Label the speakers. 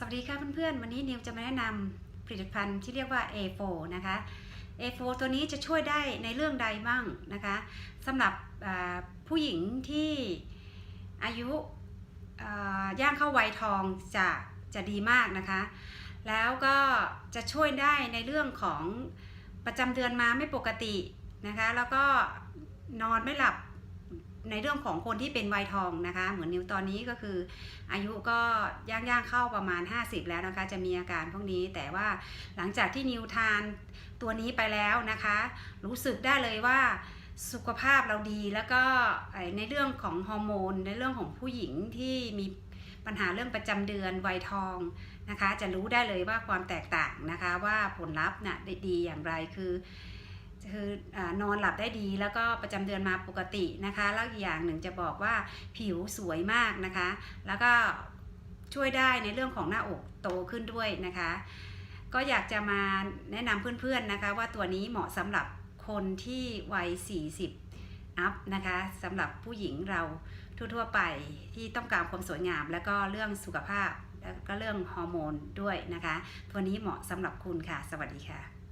Speaker 1: สวัสดีค่ะเพื่อนๆ วันนี้นิวจะมาแนะนำผลิตภัณฑ์ที่เรียกว่า A4 นะคะ A4 ตัวนี้จะช่วยได้ในเรื่องใดบ้างนะคะสำหรับผู้หญิงที่อายุย่างเข้าวัยทองจะจะดีมากนะคะ แล้วก็จะช่วยได้ในเรื่องของประจำเดือนมาไม่ปกตินะคะ แล้วก็นอนไม่หลับ ในเรื่องของคนที่เป็นวัยทองนะคะ เหมือนนิวตอนนี้ก็คือ อายุก็ย่างย่างๆเข้าประมาณ 50 แล้วนะคะ จะมีอาการพวกนี้แต่ว่าหลังจากที่นิวทานตัวนี้ไปแล้วนะคะ รู้สึกได้เลยว่าสุขภาพเราดีแล้วก็ในเรื่องของฮอร์โมน ในเรื่องของผู้หญิงที่มีปัญหาเรื่องประจำเดือนวัยทองนะคะ จะรู้ได้เลยว่าความแตกต่างนะคะ ว่าผลลัพธ์น่ะดีอย่างไรคือ คืออนอนหลับได้ดีแล้วก็ประจำเดือนมาปกตินะคะ แล้วอีกอย่างหนึ่งจะบอกว่าผิวสวยมากนะคะ แล้วก็ช่วยได้ในเรื่องของหน้าอกโตขึ้นด้วยนะคะ ก็อยากจะมาแนะนำเพื่อนๆนะคะ ว่าตัวนี้เหมาะสำหรับคนที่วัย 40 อัพนะคะสำหรับผู้หญิงเราทั่วๆไปที่ต้องการความสวยงาม แล้วก็เรื่องสุขภาพ แล้วก็เรื่องฮอร์โมนด้วยนะคะ ตัวนี้เหมาะสำหรับคุณค่ะ สวัสดีค่ะ